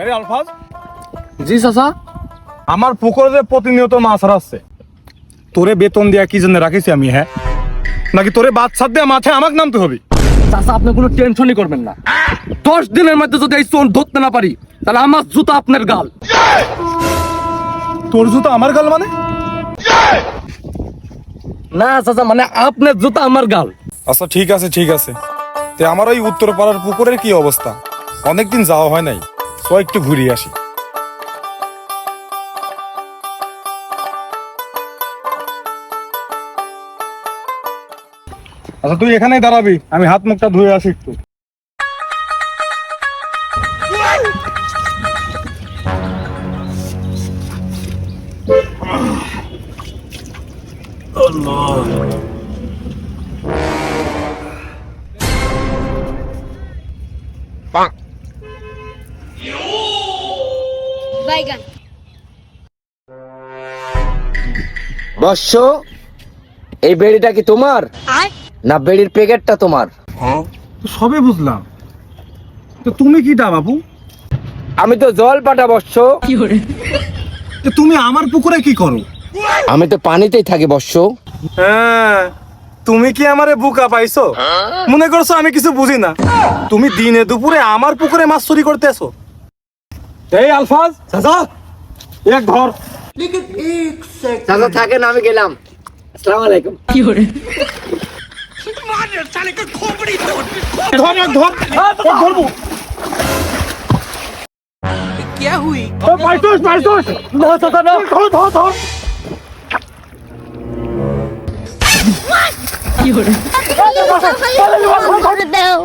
আরে আলফাজ? জি চাচা। আমার পুকুরে প্রতিনিয়ত মাছ হারাচ্ছে। তোরে বেতন দিয়া কি জন্য রাখিছি আমি হ্যাঁ? নাকি তোরে বাচ্চা দিয়ে মাঠে আমাকে নামতে হবে? চাচা আপনি কোনো টেনশনই করবেন না। দশ দিনের মধ্যে যদি এই চোর ধরতে না পারি তাহলে আমার জুতা আপনার গাল। তোর জুতো আমার গাল মানে? না চাচা মানে আপনার জুতা আমার গাল। আচ্ছা ঠিক আছে ঠিক আছে। তে আমার ওই উত্তর পাড়ার পুকুরের কি অবস্থা? অনেকদিন যাওয়া হয় নাই। সো একটু ঘুরিয়ে আসি। আচ্ছা তুই এখানেই দাঁড়াবি আমি হাত মুখটা ধুয়ে আসি একটু। বাইগান এই বেড়িটা কি তোমার? না বেড়ির প্যাকেটটা তোমার? সবে বুঝলাম। তো তুমি কিটা বাবু আমি তো জল পাটা তো তুমি আমার পুকুরে কি করো? আমি তো পানিতেই থাকি বর্ষ হ্যাঁ তুমি কি আমারে বুকা পাইছো? মনে করছ আমি কিছু বুঝি না? তুমি দিনে দুপুরে আমার পুকুরে মাছ চুরি করতে আসো? এই আলফাজ চাচা এক ধর চাচা থাকেন আমি গেলাম আসসালামু আলাইকুম ধর এক ধর এক ধরবো क्या हुई পাইছোস পাইছোস না চাচা না ধর ধর ধর দাও